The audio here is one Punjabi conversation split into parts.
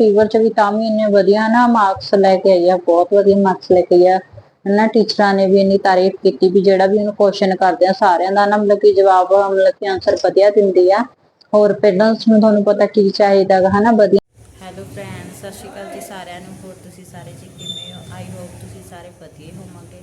ਫੀਵਰ ਚ ਵੀ ਤਾਂ ਵੀ ਇੰਨੇ ਵਧੀਆ ਨਾ ਮਾਰਕਸ ਲੈ ਕੇ ਆਈ ਬਹੁਤ ਵਧੀਆ ਮਾਰਕਸ ਲੈ ਕੇ ਆਈ ਨਾ ਟੀਚਰਾਂ ਨੇ ਵੀ ਇੰਨੀ ਤਾਰੀਫ ਕੀਤੀ ਵੀ ਜਿਹੜਾ ਵੀ ਉਹਨੂੰ ਕੁਐਸਚਨ ਕਰਦੇ ਆ, ਸਾਰਿਆਂ ਦਾ ਨਾ ਮਤਲਬ ਕਿ ਜਵਾਬ, ਮਤਲਬ ਕਿ ਆਨਸਰ ਵਧੀਆ ਦਿੰਦੀ ਆ। ਹੋਰ ਪੇਰੈਂਟਸ ਨੂੰ ਤੁਹਾਨੂੰ ਪਤਾ ਕੀ ਚਾਹੀਦਾ ਗਾ, ਹਨਾ, ਵਧੀਆ। ਹੈਲੋ ਫਰੈਂਡ ਸਤਿ ਸ਼੍ਰੀ ਅਕਾਲ ਜੀ ਸਾਰਿਆਂ ਨੂੰ, ਹੋਰ ਤੁਸੀਂ ਸਾਰੇ ਜੀ ਕਿਵੇਂ ਹੋ? ਆਈ ਹੋਪ ਤੁਸੀਂ ਸਾਰੇ ਵਧੀਆ ਹੋਵੋਗੇ।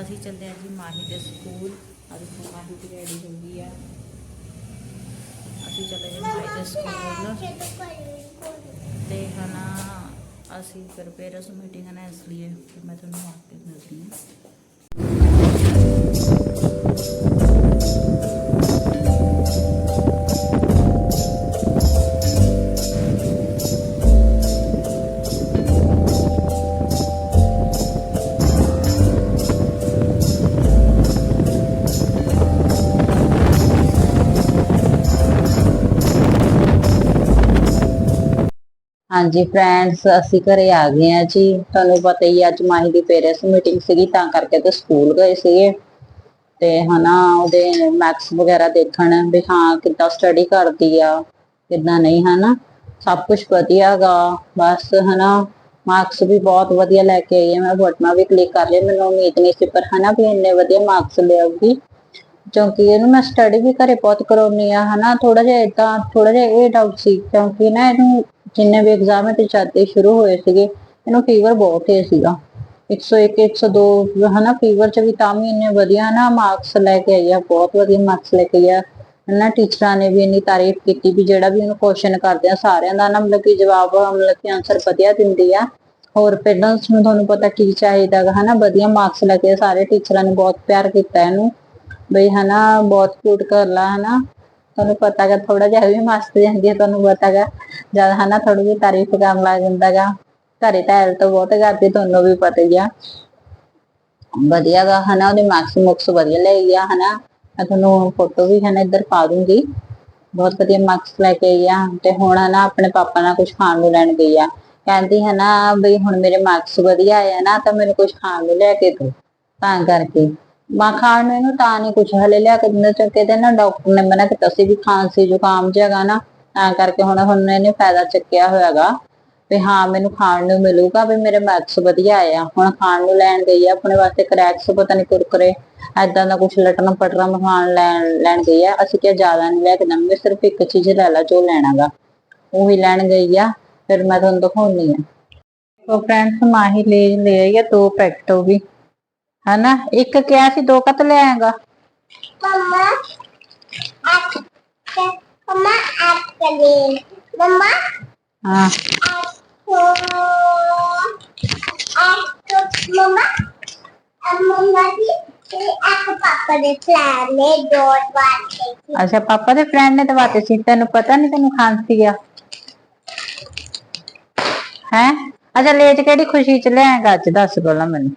ਅਸੀਂ ਚੱਲਦੇ ਹਾਂ ਜੀ ਮਾਹੀ ਦੇ ਸਕੂਲ ਅੱਜ ਮਾਹੀ ਦੀ ਰੈਡੀ ਹੋ ਗਈ ਆ। ਅਸੀਂ ਚੱਲੇ ਜੀ ਮਾਹੀ ਦੇ ਸਕੂਲ ਤੇ ਹਨਾ, ਅਸੀਂ ਫਿਰ ਪੇਰੈਂਟਸ ਮੀਟਿੰਗ ਹੈ ਨਾ ਇਸ ਲਈ ਫਿਰ ਮੈਂ ਤੁਹਾਨੂੰ ਆ ਕੇ ਮਿਲਦੀ ਹਾਂ। ਹਾਂਜੀ ਫਰੈਂਡਸ ਅਸੀਂ ਘਰੇ ਆ ਗਏ ਆ ਜੀ। ਤੁਹਾਨੂੰ ਪਤਾ ਹੀ ਅੱਜ ਮਾਹੀ ਦੀ ਪੇਰੈਂਟਸ ਮੀਟਿੰਗ ਸੀਗੀ, ਤਾਂ ਕਰਕੇ ਤੇ ਸਕੂਲ ਗਏ ਸੀਗੇ। ਤੇ ਹਨਾ, ਉਹਦੇ ਮੈਥਸ ਵਗੈਰਾ ਦੇਖਣ ਵੀ ਹਾਂ, ਕਿੱਦਾਂ ਸਟੱਡੀ ਕਰਦੀ ਆ, ਕਿੱਦਾਂ ਨਹੀਂ, ਹਨਾ। ਸਭ ਕੁਝ ਵਧੀਆ ਗਾ, ਬਸ ਹਨਾ ਮਾਰਕਸ ਵੀ ਬਹੁਤ ਵਧੀਆ ਲੈ ਕੇ ਆਈ ਹੈ ਮੈਂ ਫੋਟੋਆਂ ਵੀ ਕਲਿੱਕ ਕਰ ਲਿਆ, ਮੈਨੂੰ ਉਮੀਦ ਨਹੀਂ ਸੀ, ਪਰ ਹਨਾ ਵੀ ਇੰਨੇ ਵਧੀਆ ਮਾਰਕਸ ਲਿਆਉਗੀ ਕਿਉਂਕਿ ਇਹਨੂੰ ਮੈਂ ਸਟੱਡੀ ਵੀ ਘਰੇ ਬਹੁਤ ਕਰਾਉਣੀ ਆ ਹਨਾ ਥੋੜਾ ਜਿਹਾ ਇਦਾਂ ਥੋੜਾ ਜਿਹਾ ਇਹ ਡਾਊਟ ਸੀ, ਕਿਉਂਕਿ ਨਾ ਇਹਨੂੰ ਜਿੰਨੇ ਵੀ ਐਗਜ਼ਾਮ ਤੇ ਚੱਲਦੇ ਸ਼ੁਰੂ ਹੋਏ ਸੀਗੇ, ਇਹਨੂੰ ਫੀਵਰ ਬਹੁਤ ਹੀ ਸੀਗਾ। 101 102 ਹਨਾ ਫੀਵਰ ਚ ਵੀ ਤਾਂ ਵੀ ਇੰਨੇ ਵਧੀਆ ਨਾ ਮਾਰਕਸ ਲੈ ਕੇ ਆਈ ਆ, ਬਹੁਤ ਵਧੀਆ ਮਾਰਕਸ ਲੈ ਕੇ ਆਈ ਆ। ਟੀਚਰਾਂ ਨੇ ਵੀ ਇੰਨੀ ਤਾਰੀਫ ਕੀਤੀ ਵੀ ਜਿਹੜਾ ਵੀ ਉਹਨੂੰ ਕੁਐਸਚਨ ਕਰਦੇ ਆ, ਸਾਰਿਆਂ ਦਾ ਨਾ ਮਤਲਬ ਕਿ ਜਵਾਬ, ਮਤਲਬ ਕਿ ਆਨਸਰ ਵਧੀਆ ਦਿੰਦੀ ਆ। ਹੋਰ ਪੇਰੈਂਟਸ ਨੂੰ ਤੁਹਾਨੂੰ ਪਤਾ ਕੀ ਚਾਹੀਦਾ ਗਾ, ਹਨਾ, ਵਧੀਆ ਮਾਰਕਸ ਲੈ ਕੇ ਸਾਰੇ ਟੀਚਰਾਂ ਨੇ ਬਹੁਤ ਪਿਆਰ ਕੀਤਾ ਇਹਨੂੰ। ਬਈ ਹਨਾ, ਬਹੁਤ ਕਿਊਟ ਕਰ ਲਾ ਹਨਾ। ਤੁਹਾਨੂੰ ਪਤਾ ਹੈਗਾ ਥੋੜਾ ਜਿਹਾ ਵੀ ਮਸਤ ਜਾਂਦੀ ਹੈ ਤੁਹਾਨੂੰ ਪਤਾ ਹੈਗਾ। ਜਦ ਹਨਾ ਥੋੜੀ ਜਿਹੀ ਤਾਰੀਫ ਕਰਨ ਲੱਗ ਜਾਂਦਾ ਗਾ ਘਰੇ ਤਾਂ ਐਲ ਤਾਂ ਬਹੁਤ ਕਰਦੀ ਤੁਹਾਨੂੰ ਵੀ ਪਤਾ ਹੀ ਆ। ਵਧੀਆ ਗਾ, ਹਨਾ, ਉਹਦੇ ਮਾਰਕਸ ਮੁਕਸ ਵਧੀਆ ਲੈ ਗਿਆ ਹਨਾ। ਮੈਂ ਤੁਹਾਨੂੰ ਫੋਟੋ ਵੀ, ਹਨਾ, ਇੱਧਰ ਪਾ ਦੂੰਗੀ। ਬਹੁਤ ਵਧੀਆ ਮਾਰਕਸ ਲੈ ਕੇ ਆਈ ਆ, ਤੇ ਹੁਣ, ਹਨਾ, ਆਪਣੇ ਪਾਪਾ ਨਾਲ ਕੁਝ ਖਾਣ ਨੂੰ ਲੈਣ ਗਈ ਆ। ਕਹਿੰਦੀ, ਹਨਾ, ਬਈ ਹੁਣ ਮੇਰੇ ਮਾਰਕਸ ਵਧੀਆ ਆਇਆ ਨਾ, ਤਾਂ ਮੈਨੂੰ ਕੁਝ ਖਾਣ ਨੂੰ ਲੈ ਕੇ ਦੋ ਤਾਂ ਕਰਕੇ। ਮਾਂ ਖਾਣ ਨੂੰ ਇਹਨੂੰ ਤਾਂ ਨਹੀਂ ਕੁਛ ਹਲੇ ਲਿਆ ਕੇ ਦਿੰਦਾ ਚੱਕੇ ਤੇ ਨਾ ਡਾਕਟਰ ਨੇ ਮਨਾ ਕੀਤਾ ਸੀ ਵੀ ਖਾਂਸੀ ਜ਼ੁਕਾਮ ਜਿਹਾਗਾ ਨਾ ਤਾਂ ਕਰਕੇ ਹੁਣ ਹੁਣ ਇਹਨੇ ਫਾਇਦਾ ਚੱਕਿਆ ਹੋਇਆਗਾ ਵੀ ਹਾਂ ਮੈਨੂੰ ਖਾਣ ਨੂੰ ਮਿਲੂਗਾ ਵੀ ਮੇਰੇ ਮਾਰਕਸ ਵਧੀਆ ਆਏ ਆ, ਹੁਣ ਖਾਣ ਨੂੰ ਲੈਣ ਗਈ ਆ, ਆਪਣੇ ਵਾਸਤੇ ਕਰੈਕਸ ਪਤਾ ਨਹੀਂ ਕੁਰਕਰੇ ਐਦਾਂ ਦਾ ਕੁਝ ਲਟਣ ਪਟਰਾ ਮਖਾਣ ਲੈਣ ਲੈਣ ਗਈ ਆ, ਅਸੀਂ ਕਿਹਾ ਜ਼ਿਆਦਾ ਨਹੀਂ ਲੈ ਕੇ ਦਵਾਂਗੇ ਸਿਰਫ ਇੱਕ ਚੀਜ਼ ਲੈ ਲਾ ਜੋ ਲੈਣਾਗਾ, ਉਹ ਵੀ ਲੈਣ ਗਈ ਆ, ਫਿਰ ਮੈਂ ਤੁਹਾਨੂੰ ਦਿਖਾਉਣੀ ਆ। ਸੋ ਫਰੈਂਡਸ ਮਾਹੀ ਲੈ ਲੈ ਆਈ ਆ ਦੋ ਪੈਕਟ ਉਹ ਵੀ। ਹਨਾ? ਇੱਕ ਕਿਹਾ ਸੀ ਦੋ ਕੱਤ ਲੈ ਆਏਗਾ। ਮਮਾ ਅੱਛਾ ਪਾਪਾ ਦੇ ਫਰੈਂਡ ਨੇ ਦਵਾਤੇ ਸੀ। ਤੈਨੂੰ ਪਤਾ ਨਹੀਂ ਤੈਨੂੰ ਖਾਂਸੀ ਆ। ਹੈ? ਅੱਛਾ ਲੇਟ ਕਿਹੜੀ ਖੁਸ਼ੀ ਚ ਲਿਆਏਗਾ ਅੱਜ? ਦੱਸ ਪਹਿਲਾਂ ਮੈਨੂੰ।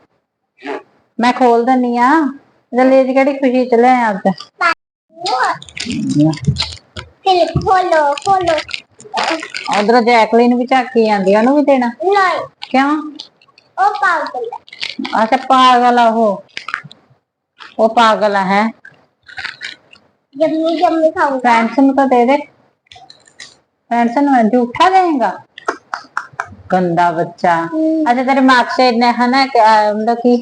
ਮੈਂ ਖੋਲ ਦਿੰਨੀ ਆ। ਜਲੇ ਜੀ ਕਿਹੜੀ ਖੁਸ਼ੀ ਚ ਲੈ ਆ ਅੱਜ? ਫਿਰ ਖੋਲੋ। ਵੀ ਝਾਕੀ ਜਾਂਦੀ ਆ ਉਹਨੂੰ ਵੀ ਦੇਣਾ। ਨਹੀਂ। ਕਿਉਂ? ਉਹ ਪਾਗਲ ਹੈ ਅੱਛਾ ਪਾਗਲ ਆ ਉਹ। ਉਹ ਪਾਗਲ ਹੈ। ਜੰਮੀ ਜੰਮੀ ਖਾਊਗਾ। ਫੈਂਸਨ ਨੂੰ ਤਾਂ ਦੇ ਦੇ। ਫੈਂਸਨ ਨੂੰ ਝੂਠਾ ਦੇਗਾ। ਗੰਦਾ ਬੱਚਾ। ਅੱਛਾ ਤੇਰੇ ਮਾਰਕਸ ਇੰਨੇ ਹਨਾ ਕਿ ਮਤਲਬ ਕਿ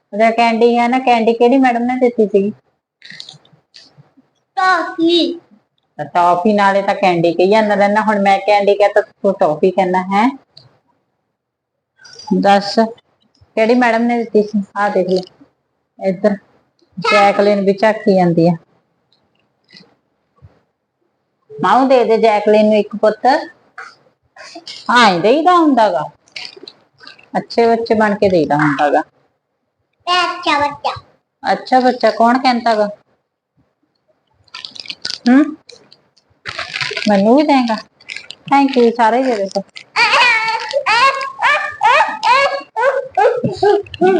ਉਹਦਾ ਕੈਂਡੀ ਹੈ ਨਾ ਕੈਂਡੀ ਕਿਹੜੀ ਮੈਡਮ ਨੇ ਦਿੱਤੀ ਸੀ टॉफी ਟੌਫੀ ਨਾਲੇ ਤਾਂ ਕੈਂਡੀ ਕਹੀ ਜਾਂਦਾ ਰਹਿਣਾ ਹੁਣ ਮੈਂ ਕੈਂਡੀ ਕਹਤਾ ਤੂੰ ਟੌਫੀ ਕਹਿਣਾ ਹੈ? ਦੱਸ ਕਿਹੜੀ ਮੈਡਮ ਨੇ ਦਿੱਤੀ ਸੀ? ਆ ਦੇਖ ਲੈ ਇੱਧਰ। ਜੈਕਲਿਨ ਵੀ ਝਾਕੀ ਜਾਂਦੀ ਆ। ਮਾਉ ਦੇ ਦੇ ਜੈਕਲਿਨ ਨੂੰ ਇੱਕ ਪੁੱਤ। ਹਾਂ ਹੀ ਦੇਈਦਾ ਹੁੰਦਾਗਾ। ਅੱਛੇ ਬੱਚੇ ਬਣ ਕੇ ਦੇਈਦਾ ਹੁੰਦਾਗਾ। अच्छा बच्चा। अच्छा बच्चा, कौन कहता गा? हम्म? मैं भी देगा। थैंक यू सारे दे देखो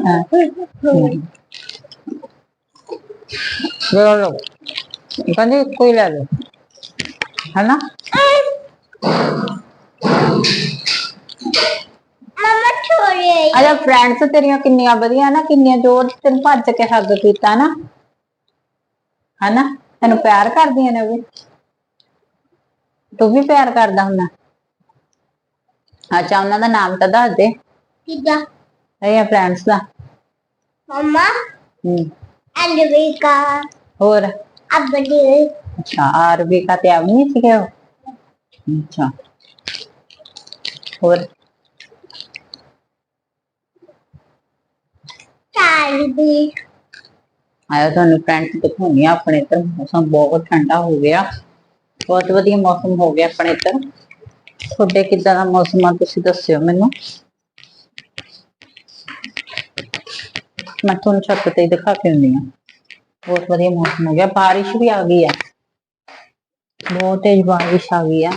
हाँ। कोई ले लो। है ना? ਮਮਾ ਛੋੜੇ ਅਜਾ ਫਰੈਂਡਸ ਤੇਰੀਆਂ ਕਿੰਨੀਆਂ ਵਧੀਆ ਨਾ ਕਿੰਨੀਆਂ ਜੋਰ ਦੀ ਤੈਨੂੰ ਭੱਜ ਕੇ ਹੱਗ ਕੀਤਾ ਨਾ। ਹਨਾ? ਤੈਨੂੰ ਪਿਆਰ ਕਰਦੀਆਂ ਨੇ ਵੀ। ਤੂੰ ਵੀ ਪਿਆਰ ਕਰਦਾ ਹੁੰਦਾ। ਅੱਛਾ ਉਹਨਾਂ ਦਾ ਨਾਮ ਤਾਂ ਦੱਸ ਦੇ। ਕਿਦਾ? ਇਹ ਫਰੈਂਡਸ ਦਾ। ਮਮਾ ਹੂੰ। ਅਲਵਿਕਾ ਹੋਰ? ਅਬਦੀ ਅੱਛਾ ਅਰਬਿਕਾ ਤੇ ਆਵਨੀ ਸੀਗੇ ਉਹ? ਅੱਛਾ। ਹੋਰ? ਆਇਆ ਤੁਹਾਨੂੰ ਫਰੈਂਡਸ ਦਿਖਾਉਣੀ ਆ ਆਪਣੇ ਇੱਧਰ। ਮੌਸਮ ਬਹੁਤ ਠੰਡਾ ਹੋ ਗਿਆ। ਬਹੁਤ ਵਧੀਆ ਮੌਸਮ ਹੋ ਗਿਆ ਆਪਣੇ ਇੱਧਰ। ਤੁਹਾਡੇ ਕਿੱਦਾਂ ਦਾ ਮੌਸਮ ਆ ਤੁਸੀਂ ਦੱਸਿਓ ਮੈਨੂੰ। ਮੈਂ ਤੁਹਾਨੂੰ ਛੱਤ ਤੇ ਦਿਖਾ ਕੇ ਹੁੰਦੀ ਆ ਬਹੁਤ ਵਧੀਆ ਮੌਸਮ ਹੋ ਗਿਆ। ਬਾਰਿਸ਼ ਵੀ ਆ ਗਈ ਆ। ਬਹੁਤ ਤੇਜ਼ بارش ਆ ਗਈ ਆ।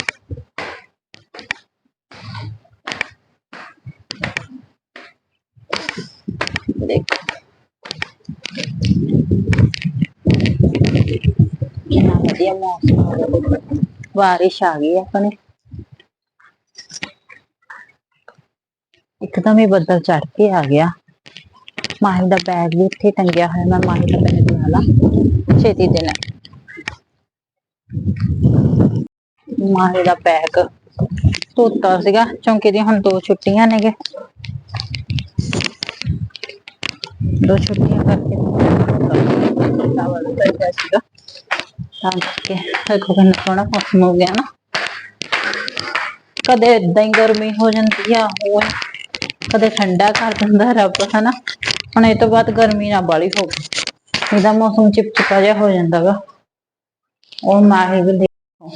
ਦੇਖੋ। ਕਿੰਨਾ ਵਧੀਆ ਮੌਸਮ ਹੋ ਗਿਆ ਬਾਰਿਸ਼ ਆ ਗਈ ਆਪਣੇ ਇੱਕਦਮ ਹੀ ਬੱਦਲ ਚੜ ਕੇ ਆ ਗਿਆ। ਮਾਹੀ ਦਾ ਬੈਗ ਵੀ ਇੱਥੇ ਟੰਗਿਆ ਹੋਇਆ, ਮੈਂ ਮਾਹੀ ਦਾ ਬੈਗ ਲਾ ਲਾ, ਛੇਤੀ ਦੇ ਨਾਲ ਮਾਹੀ ਦਾ ਬੈਗ ਧੋਤਾ ਸੀਗਾ, ਚੌਂਕੀ ਦੀਆਂ ਹੁਣ ਦੋ ਛੁੱਟੀਆਂ ਨੇਗੇ। ਦੋ ਛੁੱਟੀਆਂ ਕਰਕੇ ਚਾਵਲ ਪੈ ਸੀਗਾ ਤਾਂ ਕਰਕੇ ਦੇਖੋ ਕਿੰਨਾ ਸੋਹਣਾ ਮੌਸਮ ਹੋ ਗਿਆ ਨਾ। ਕਦੇ ਏਦਾਂ ਹੀ ਗਰਮੀ ਹੋ ਜਾਂਦੀ ਆ ਉਹ ਕਦੇ ਠੰਡਾ ਕਰ ਦਿੰਦਾ ਰੱਬ, ਹਨਾ। ਹੁਣ ਇਹ ਤੋਂ ਬਾਅਦ ਗਰਮੀ ਨਾ ਬਾਲੀ ਹੋ ਗਈ। ਇਹਦਾ ਮੌਸਮ ਚਿਪਚਿਪਾ ਜਿਹਾ ਹੋ ਜਾਂਦਾ ਵਾ। ਉਹ ਮਾਹੀ ਦੇਖੋ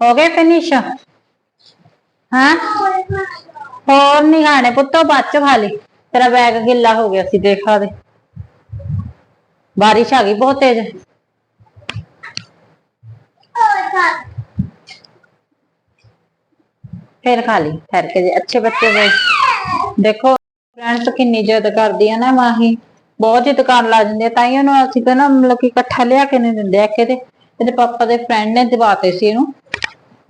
ਹੋ ਗਏ ਫਿਨਿਸ਼ ਹਾਂ? ਹੋਰ ਨਹੀਂ ਖਾਣੇ ਪੁੱਤੋ ਬਾਅਦ ਚ ਖਾ ਲਈ। ਤੇਰਾ ਬੈਗ ਗਿੱਲਾ ਹੋ ਗਿਆ ਸੀ, ਦੇਖਾ ਦੇ। ਬਾਰਿਸ਼ ਆ ਗਈ ਬਹੁਤ ਤੇਜ਼। ਫਿਰ ਖਾ ਲਈ, ਠਹਿਰ ਕੇ ਜੇ, ਅੱਛੇ ਬੱਚੇ ਦੇ ਦੇਖੋ ਫਰੈਂਡਸ ਕਿੰਨੀ ਜਿੱਦ ਕਰਦੀ ਆ ਨਾ ਮਾਹੀ। ਬਹੁਤ ਜਿੱਦ ਕਰਨ ਲੱਗ ਜਾਂਦੇ ਆ, ਤਾਂ ਹੀ ਉਹਨੂੰ ਅਸੀਂ ਤਾਂ ਨਾ ਮਤਲਬ ਕਿ ਇਕੱਠਾ ਲਿਆ ਕੇ ਨਹੀਂ ਦਿੰਦੇ ਆ ਕਿਤੇ ਇਹਦੇ ਪਾਪਾ ਦੇ ਫਰੈਂਡ ਨੇ ਦਿਵਾਤੇ ਸੀ ਇਹਨੂੰ।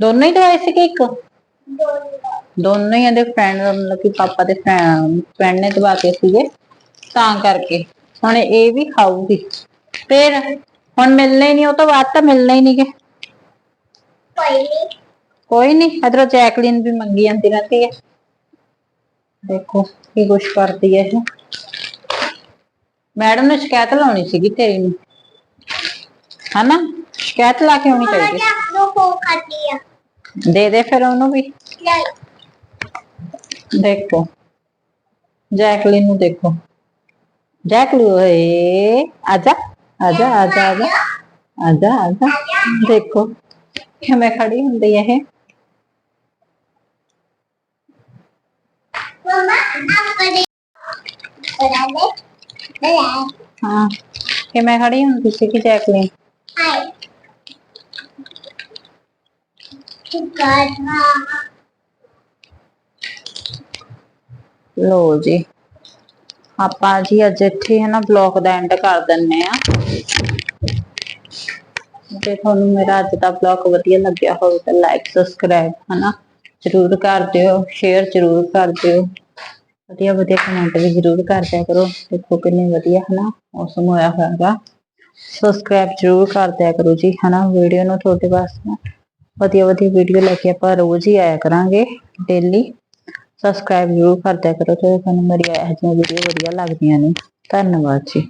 ਦੋਨੋਂ ਹੀ ਦਵਾਏ ਸੀ ਕਿ ਇੱਕ? ਦੋਨੋਂ ਦੋਨੋਂ ਹੀ ਇਹਦੇ ਫਰੈਂਡ ਮਤਲਬ ਕਿ ਪਾਪਾ ਦੇ ਫਰੈਂਡ ਨੇ ਦਬਾ ਕੇ ਸੀਗੇ। ਤਾਂ ਕਰਕੇ ਹੁਣ ਇਹ ਵੀ ਖਾਊਗੀ। ਫਿਰ ਹੁਣ ਮਿਲਣਾ ਹੀ ਨਹੀਂ ਉਹ ਤੋਂ ਬਾਅਦ ਤਾਂ ਮਿਲਣਾ ਹੀ ਨਹੀਂ ਕਿ ਕੋਈ ਨਹੀਂ ਅਦਰੋ ਜੈਕਲਿਨ ਵੀ ਮੰਗੀ ਜਾਂਦੀ ਰਹਿੰਦੀ ਹੈ। ਦੇਖੋ ਕੀ ਕੁਛ ਕਰਦੀ ਹੈ ਇਹ। ਮੈਡਮ ਨੇ ਸ਼ਿਕਾਇਤ ਲਾਉਣੀ ਸੀਗੀ ਤੇਰੀ ਨੂੰ। ਹਨਾ? ਸ਼ਿਕਾਇਤ ਲਾ ਕੇ ਆਉਣੀ ਚਾਹੀਦੀ। ਹੈ। ਦੇ ਦੇ ਫਿਰ ਉਹਨੂੰ ਵੀ। देखो। जैकलिन देखो। जैकलू है आजा आजा आजा आजा आजा आजा देखो। क्या मैं खड़ी होंगी यह। हाँ मैं खड़ी होंगी सी की जैकलिन। हाय। ਲੋ ਜੀ। ਆਪਾਂ ਜੀ ਅੱਜ ਇੱਥੇ ਹੈ ਨਾ ਬਲੌਗ ਦਾ ਐਂਡ ਕਰ ਦਿੰਨੇ ਆ। ਜੇ ਤੁਹਾਨੂੰ ਮੇਰਾ ਅੱਜ ਦਾ ਬਲੌਗ ਵਧੀਆ ਲੱਗਿਆ ਹੋਵੇ ਤਾਂ ਲਾਈਕ ਸਬਸਕ੍ਰਾਈਬ ਹਨਾ ਜਰੂਰ ਕਰ ਦਿਓ ਸ਼ੇਅਰ ਜਰੂਰ ਕਰ ਦਿਓ। ਵਧੀਆ ਵਧੀਆ ਕਮੈਂਟ ਵੀ ਜਰੂਰ ਕਰ ਦਿਆ ਕਰੋ। ਦੇਖੋ ਕਿੰਨੇ ਵਧੀਆ ਹਨਾ ਮੌਸਮ ਹੋਇਆ ਹੋਇਆਗਾ। ਸਬਸਕ੍ਰਾਈਬ ਜਰੂਰ ਕਰ ਦਿਆ ਕਰੋ ਜੀ ਹਨਾ ਵੀਡੀਓ ਨੂੰ ਤੁਹਾਡੇ ਵਾਸਤੇ। ਵਧੀਆ ਵਧੀਆ ਵੀਡੀਓ ਲੈ ਕੇ ਆਪਾਂ ਰੋਜ਼ ਹੀ ਆਇਆ ਕਰਾਂਗੇ ਡੇਲੀ ਸਬਸਕ੍ਰਾਈਬ ਜ਼ਰੂਰ ਕਰਦਿਆ ਕਰੋ ਤੇ ਤੁਹਾਨੂੰ ਮੇਰੀ ਇਹੋ ਜਿਹੀਆਂ ਵੀਡੀਓ ਵਧੀਆ ਲੱਗਦੀਆਂ ਨੇ। ਧੰਨਵਾਦ ਜੀ।